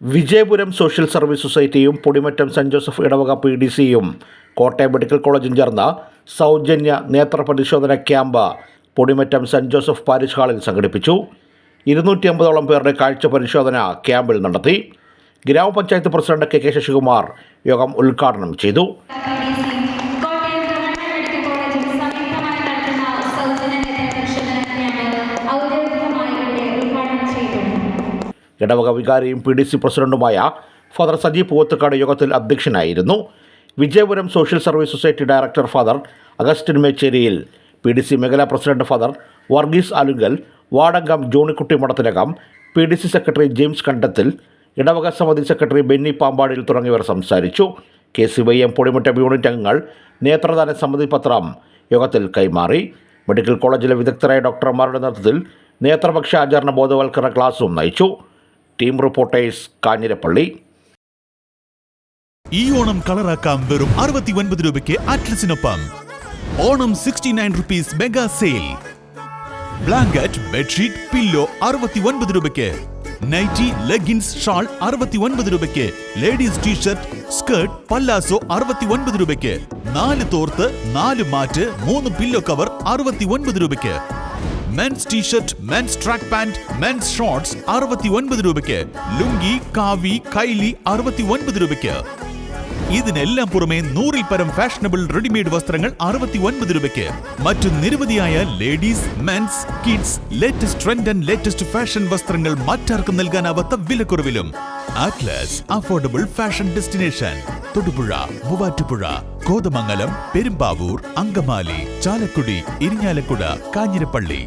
Vijayapuram social service സൊസൈറ്റിയും Podimattam saint Joseph ഇടവക P D സിയും കോട്ടയം മെഡിക്കൽ കോളേജും ചേർന്ന സൗജന്യ നേത്ര പരിശോധന camp Podimattam saint Joseph parish ഹാളിൽ സംഘടിപ്പിച്ചു. ഇരുന്നൂറ്റി അമ്പതോളം പേരുടെ കാഴ്ച പരിശോധന ക്യാമ്പിൽ നടത്തി. ഗ്രാമപഞ്ചായത്ത് പ്രസിഡന്റ് കെ കെ ശശികുമാർ യോഗം ഉദ്ഘാടനം ചെയ്തു കോട്ടയം ഗവൺമെന്റ് മെഡിക്കൽ കോളേജിൽ സംയുക്തമായി നടത്തുന്ന സൗജന്യ നേത്ര പരിശോധന ക്യാമ്പ് ഔദ്യോഗികമായി ഇവിടെ ഉദ്ഘാടനം ചെയ്തു ഇടവക വികാരിയും പി ഡി സി പ്രസിഡന്റുമായ ഫാദർ സജീവ് പൂവത്തുക്കാട് യോഗത്തിൽ അധ്യക്ഷനായിരുന്നു. Vijayapuram social service society director father Augustine Mecheriyil P D C മേഖലാ president father Varghese Alunkal വാർഡംഗം Johnykutty Madathinakam P D C secretary James Kandathil ഇടവക സമിതി സെക്രട്ടറി ബെന്നി പാമ്പാടിയിൽ തുടങ്ങിയവർ സംസാരിച്ചു. K C Y M Podimuttam unit അംഗങ്ങൾ നേത്രദാന സമിതി പത്രം യോഗത്തിൽ കൈമാറി. മെഡിക്കൽ കോളേജിലെ വിദഗ്ധരായ ഡോക്ടർമാരുടെ നേതൃത്വത്തിൽ നേത്രപക്ഷ ആചരണ ബോധവൽക്കരണ ക്ലാസും നയിച്ചു. Team reporters Kanjirappally. ഈ ഓണം കളറാക്കാം വെറും അറുപത്തി ഒൻപത് രൂപയ്ക്ക് അറ്റ്ലസിനൊപ്പം. Onam sixty nine rupees mega sale blanket bedsheet pillow അറുപത്തി ഒൻപത് രൂപയ്ക്ക്. നൈറ്റി ലെഗിൻസ് ഷാൾ അറുപത്തി ഒൻപത് രൂപയ്ക്ക്. ലേഡീസ് ടീഷർട്ട് സ്കേർട്ട് പല്ലാസോ അറുപത്തി ഒൻപത് രൂപയ്ക്ക്. നാല് തോർത്ത് നാല് മാറ്റ് മൂന്ന് പില്ലോ കവർ അറുപത്തി ഒൻപത് രൂപയ്ക്ക്. Men's T shirt men's track pant men's shorts അറുപത്തി ഒൻപത് രൂപയ്ക്ക്. ലുങ്കി കാവി കൈലി അറുപത്തി ഒൻപത് രൂപയ്ക്ക്. ഇതിനെല്ലാം പുറമെ നൂറിൽ പരം ഫാഷനബിൾ റെഡിമെയ്ഡ് വസ്ത്രങ്ങൾ അറുപത്തി ഒൻപത് രൂപയ്ക്ക്. മറ്റു നിരവധിയായ ladies men's kids latest trend and latest fashion വസ്ത്രങ്ങൾ മറ്റാർക്കും നൽകാനാവാത്ത വിലക്കുറവിലും. Atlas affordable fashion destination Thodupuzha Muvattupuzha Kothamangalam Perumbavoor Angamaly Chalakudy Irinjalakuda Kanjirappally.